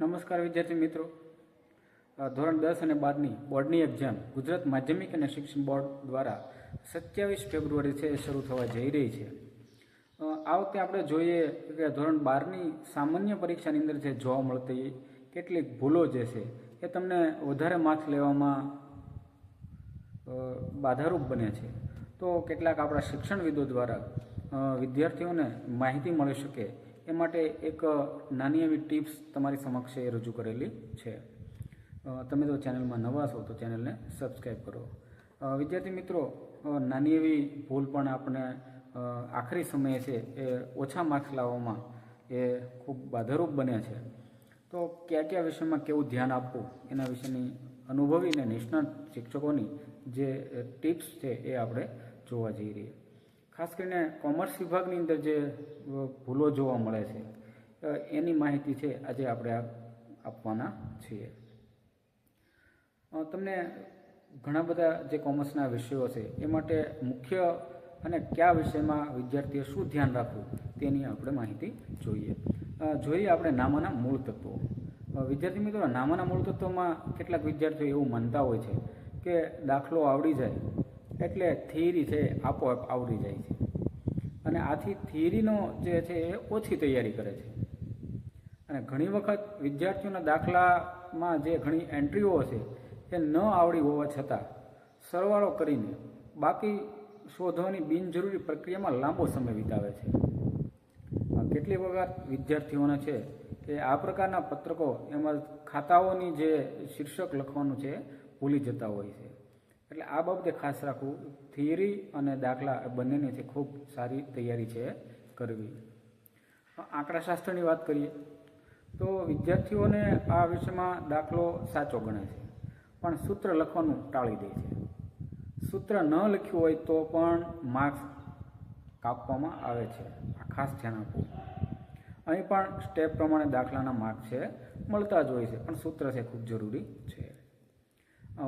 નમસ્કાર વિદ્યાર્થી મિત્રો. ધોરણ દસ અને બારની બોર્ડની એક્ઝામ ગુજરાત માધ્યમિક અને શિક્ષણ બોર્ડ દ્વારા સત્યાવીસ ફેબ્રુઆરી છે એ શરૂ થવા જઈ રહી છે. આ વખતે આપણે જોઈએ કે ધોરણ બારની સામાન્ય પરીક્ષાની અંદર જે જોવા મળતી કેટલીક ભૂલો જે છે એ તમને વધારે માર્ક્સ લેવામાં બાધારૂપ બને છે. તો કેટલાક આપણા શિક્ષણવિદો દ્વારા વિદ્યાર્થીઓને માહિતી મળી શકે એ માટે એક નાની એવી ટિપ્સ તમારી સમક્ષ એ રજૂ કરેલી છે. તમે જો ચેનલમાં નવા છો તો ચેનલને સબસ્ક્રાઈબ કરો. વિદ્યાર્થી મિત્રો નાની એવી ભૂલ પણ આપણે આખરી સમયે છે એ ઓછા માર્ક્સ લાવવામાં એ ખૂબ બાધારૂપ બને છે. તો કયા કયા વિષયમાં કેવું ધ્યાન આપવું એના વિશેની અનુભવી અને નિષ્ણાત શિક્ષકોની જે ટિપ્સ છે એ આપણે જોવા જઈ રહીએ. ખાસ કરીને કોમર્સ વિભાગની અંદર જે ભૂલો જોવા મળે છે એની માહિતી છે આજે આપણે આપવાના છીએ. તમને ઘણા બધા જે કોમર્સના વિષયો છે એ માટે મુખ્ય અને કયા વિષયમાં વિદ્યાર્થીએ શું ધ્યાન રાખવું તેની આપણે માહિતી જોઈએ. જોઈએ આપણે નામાના મૂળ તત્વો. વિદ્યાર્થી મિત્રો, નામાના મૂળ તત્વોમાં કેટલાક વિદ્યાર્થીઓ એવું માનતા હોય છે કે દાખલો આવડી જાય એટલે થિયરી છે, આપોઆપ આવડી જાય છે. અને આથી થિયરીનો જે છે એ ઓછી તૈયારી કરે છે. અને ઘણી વખત વિદ્યાર્થીઓના દાખલામાં જે ઘણી એન્ટ્રીઓ છે એ ન આવડી હોવા છતાં સરવાળો કરીને બાકી શોધવાની બિનજરૂરી પ્રક્રિયામાં લાંબો સમય વિતાવે છે. કેટલી વખત વિદ્યાર્થીઓને છે કે આ પ્રકારના પત્રકો એમાં ખાતાઓની જે શીર્ષક લખવાનું છે ભૂલી જતા હોય છે. એટલે આ બાબતે ખાસ રાખવું થિયરી અને દાખલા બંનેની છે ખૂબ સારી તૈયારી છે કરવી. આંકડાશાસ્ત્રની વાત કરીએ, તો વિદ્યાર્થીઓને આ વિષયમાં દાખલો સાચો ગણે છે, પણ સૂત્ર લખવાનું ટાળી દે છે. સૂત્ર ન લખ્યું હોય તો પણ માર્ક્સ કાપવામાં આવે છે. આ ખાસ ધ્યાન આપવું અહીં પણ સ્ટેપ પ્રમાણે દાખલાના માર્ક છે, મળતા જ હોય છે, પણ સૂત્ર છે, ખૂબ જરૂરી છે.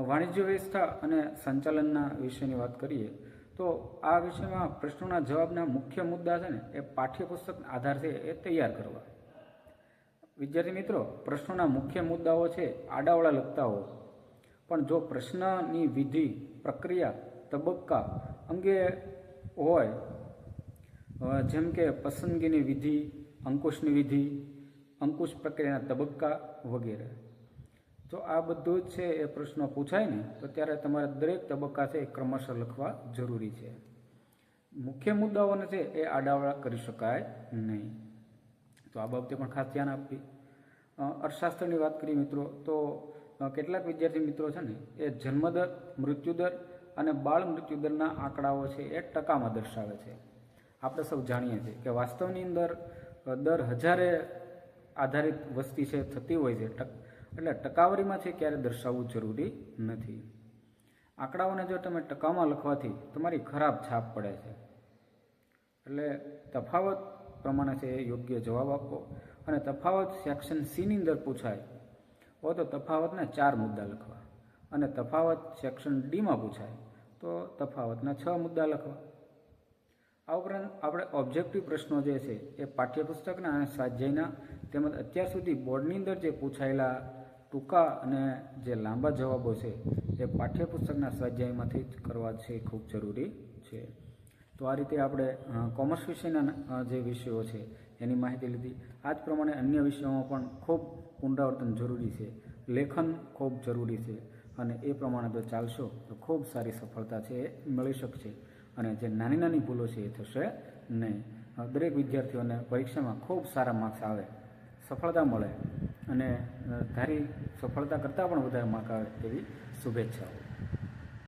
વાણિજ્ય વ્યવસ્થા અને સંચાલનના વિષયની વાત કરીએ, તો આ વિષયમાં પ્રશ્નોના જવાબના મુખ્ય મુદ્દા છે ને, એ પાઠ્યપુસ્તક આધાર છે એ તૈયાર કરવા. વિદ્યાર્થી મિત્રો, પ્રશ્નોના મુખ્ય મુદ્દાઓ છે આડાવડા લખતા હો પણ જો પ્રશ્નની વિધિ, પ્રક્રિયા, તબક્કા અંગે હોય જેમ કે પસંદગીની વિધિ, અંકુશની વિધિ, અંકુશ પ્રક્રિયાના તબક્કા વગેરે. જો આ બધું જ છે એ પ્રશ્નો પૂછાય ને, તો ત્યારે તમારે દરેક તબક્કા છે એ ક્રમશઃ લખવા જરૂરી છે. મુખ્ય મુદ્દાઓને છે એ આડાવડા કરી શકાય નહીં. તો આ બાબતે પણ ખાસ ધ્યાન આપવી. અર્થશાસ્ત્રની વાત કરીએ મિત્રો, તો કેટલાક વિદ્યાર્થી મિત્રો છે ને, એ જન્મદર, મૃત્યુદર અને બાળ મૃત્યુદરના આંકડાઓ છે એ ટકામાં દર્શાવે છે. આપણે સૌ જાણીએ છીએ કે વાસ્તવની અંદર દર હજારે આધારિત વસ્તી છે થતી હોય છે એટલે ટકાવારીમાં છે ક્યારે દર્શાવવું જરૂરી નથી. આંકડાઓને જો તમે ટકામાં લખવાથી તમારી ખરાબ છાપ પડે છે. એટલે તફાવત પ્રમાણે છે એ યોગ્ય જવાબ આપો. અને તફાવત સેક્શન સીની અંદર પૂછાય, હોય તો તફાવતના ચાર મુદ્દા લખવા. અને તફાવત સેક્શન ડીમાં પૂછાય, તો તફાવતના છ મુદ્દા લખવા. આ ઉપરાંત આપણે ઓબ્જેક્ટિવ પ્રશ્નો જે છે એ પાઠ્યપુસ્તકના અને સ્વાધ્યાયના તેમજ અત્યાર સુધી બોર્ડની અંદર જે પૂછાયેલા ટૂંકા અને જે લાંબા જવાબો છે, એ પાઠ્યપુસ્તકના સ્વાધ્યાયમાંથી જ કરવા છે ખૂબ જરૂરી છે. તો આ રીતે આપણે કોમર્સ વિષયના જે વિષયો છે, એની માહિતી લીધી. આ જ પ્રમાણે અન્ય વિષયોમાં પણ ખૂબ પુનરાવર્તન જરૂરી છે. લેખન ખૂબ જરૂરી છે. અને એ પ્રમાણે જો ચાલશો, તો ખૂબ સારી સફળતા છે, એ મળી શકશે. અને જે નાની નાની ભૂલો છે, એ થશે નહીં. દરેક વિદ્યાર્થીઓને પરીક્ષામાં ખૂબ સારા માર્ક્સ આવે. સફળતા મળે. અને ધારી સફળતા કરતાં પણ વધારે માર્ક આવે તેવી શુભેચ્છાઓ.